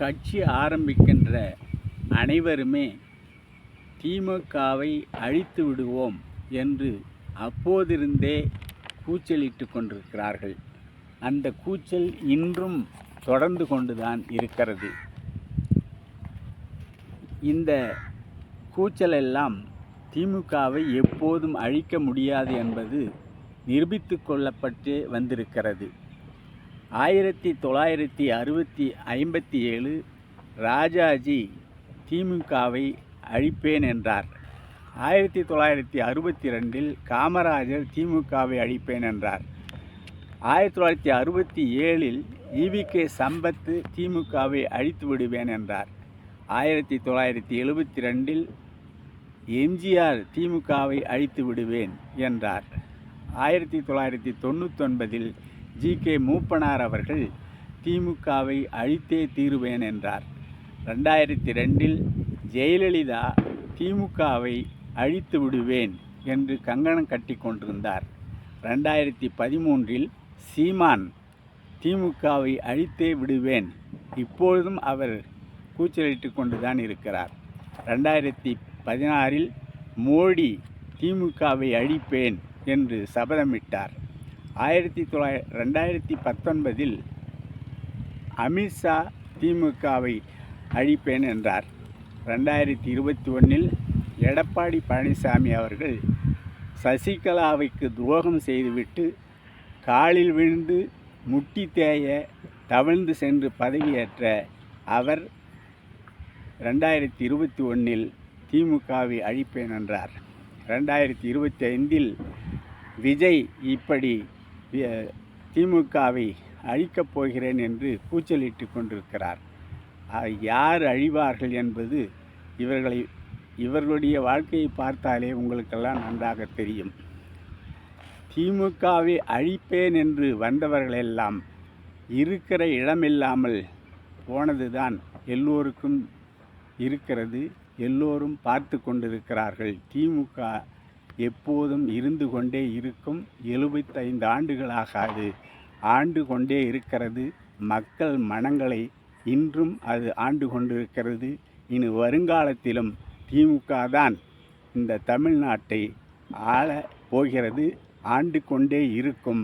கட்சி ஆரம்பிக்கின்ற அனைவருமே திமுகவை அழித்து விடுவோம் என்று அப்போதிருந்தே கூச்சலிட்டு கொண்டிருக்கிறார்கள். அந்த கூச்சல் இன்றும் தொடர்ந்து கொண்டுதான் இருக்கிறது. இந்த கூச்சலெல்லாம் திமுகவை எப்போதும் அழிக்க முடியாது என்பது நிரூபித்து கொள்ளப்பட்டு வந்திருக்கிறது. ஆயிரத்தி தொள்ளாயிரத்தி அறுபத்தி ஐம்பத்தி ஏழு ராஜாஜி திமுகவை அழிப்பேன் என்றார். ஆயிரத்தி தொள்ளாயிரத்தி அறுபத்தி ரெண்டில் காமராஜர் திமுகவை அழிப்பேன் என்றார். ஆயிரத்தி தொள்ளாயிரத்தி அறுபத்தி ஏழில் ஈவிகே சம்பத்து திமுகவை அழித்து விடுவேன் என்றார். ஆயிரத்தி தொள்ளாயிரத்தி எழுபத்தி ரெண்டில் எம்ஜிஆர் திமுகவை அழித்து விடுவேன் என்றார். ஆயிரத்தி தொள்ளாயிரத்தி தொண்ணூத்தொன்பதில் ஜி. கே. மூப்பனார் அவர்கள் திமுகவை அழித்தே தீருவேன் என்றார். ரெண்டாயிரத்தி ரெண்டில் ஜெயலலிதா திமுகவை அழித்து விடுவேன் என்று கங்கணம் கட்டி கொண்டிருந்தார். ரெண்டாயிரத்தி பதிமூன்றில் சீமான் திமுகவை அழித்தே விடுவேன். இப்பொழுதும் அவர் கூச்சலிட்டு கொண்டுதான் இருக்கிறார். ரெண்டாயிரத்தி பதினாறில் மோடி திமுகவை அழிப்பேன் என்று சபதமிட்டார். ஆயிரத்தி தொள்ளாய ரெண்டாயிரத்தி பத்தொன்பதில் அமித்ஷா திமுகவை அழிப்பேன் என்றார். ரெண்டாயிரத்தி இருபத்தி ஒன்றில் எடப்பாடி பழனிசாமி அவர்கள் சசிகலாவைக்கு துரோகம் செய்துவிட்டு காலில் விழுந்து முட்டி தேய தவழ்ந்து சென்று பதவியேற்ற அவர் ரெண்டாயிரத்தி இருபத்தி ஒன்றில் திமுகவை அழிப்பேன் என்றார். ரெண்டாயிரத்தி இருபத்தி ஐந்தில் விஜய் இப்படி திமுகவை அழிக்கப் போகிறேன் என்று கூச்சலிட்டு கொண்டிருக்கிறார். யார் அழிவார்கள் என்பது இவர்களை இவர்களுடைய வாழ்க்கையை பார்த்தாலே உங்களுக்கெல்லாம் நன்றாக தெரியும். திமுகவை அழிப்பேன் என்று வந்தவர்களெல்லாம் இருக்கிற இடமில்லாமல் போனதுதான் எல்லோருக்கும் இருக்கிறது. எல்லோரும் பார்த்து கொண்டிருக்கிறார்கள். திமுக எப்போதும் இருந்து கொண்டே இருக்கும் எழுபத்தைந்து ஆண்டுகளாகாது. ஆண்டு கொண்டே இருக்கிறது மக்கள் மனங்களை இன்றும் அது ஆண்டு கொண்டிருக்கிறது. இனி வருங்காலத்திலும் திமுக தான் இந்த தமிழ்நாட்டை ஆள போகிறது. ஆண்டு கொண்டே இருக்கும்.